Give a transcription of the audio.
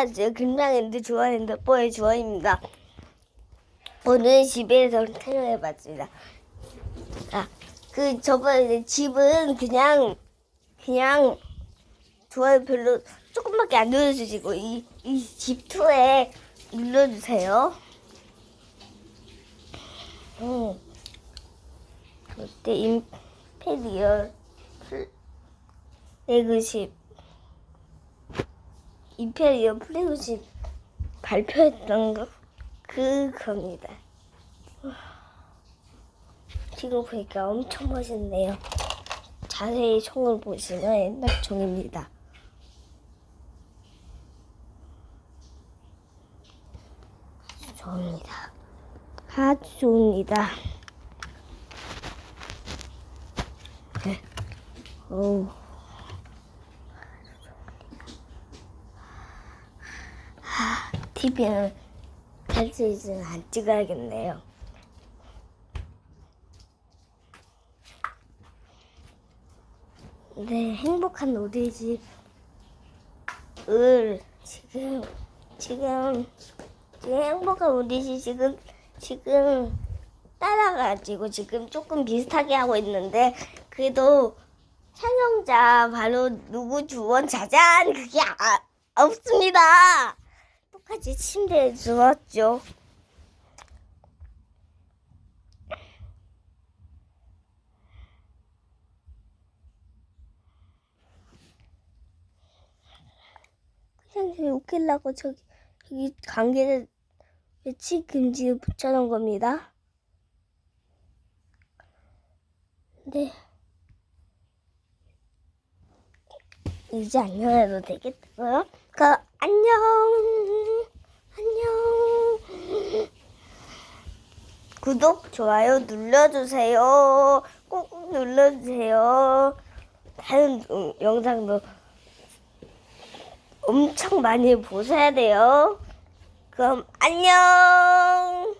안녕하세요. 금방인데 좋아하는데 뽀의 주원입니다. 오늘 집에서 촬영해봤습니다. 아, 그 저번에 집은 그냥 그냥 좋아요 별로 조금밖에 안 눌러주시고 이 이 집 투에 눌러주세요. 음. 그때 임페리얼 플래그십 임페리얼 플래그십 발표했던 거 그겁니다. 지금 보니까 엄청 멋있네요. 자세히 총을 보시면 옛날 총입니다. 아주 좋습니다. 아주 좋습니다. 네. 어 TV는 할수 있으면 안 찍어야겠네요. 네, 행복한 우리 집을 지금 지금 지금 행복한 우리 집 지금 지금 따라가지고 지금 조금 비슷하게 하고 있는데 그래도 촬영자 바로 누구 주원 자잔 그게 아, 없습니다. 똑같이 침대에 누웠죠. 그냥 저기 웃기려고 저기 저기 관계를 외치 금지를 붙여놓은 겁니다. 네. 이제 안녕해도 되겠고요. 그 안녕 안녕 구독 좋아요 눌러주세요. 꾹꾹 눌러주세요. 다른 음, 영상도 엄청 많이 보셔야 돼요. 그럼 안녕.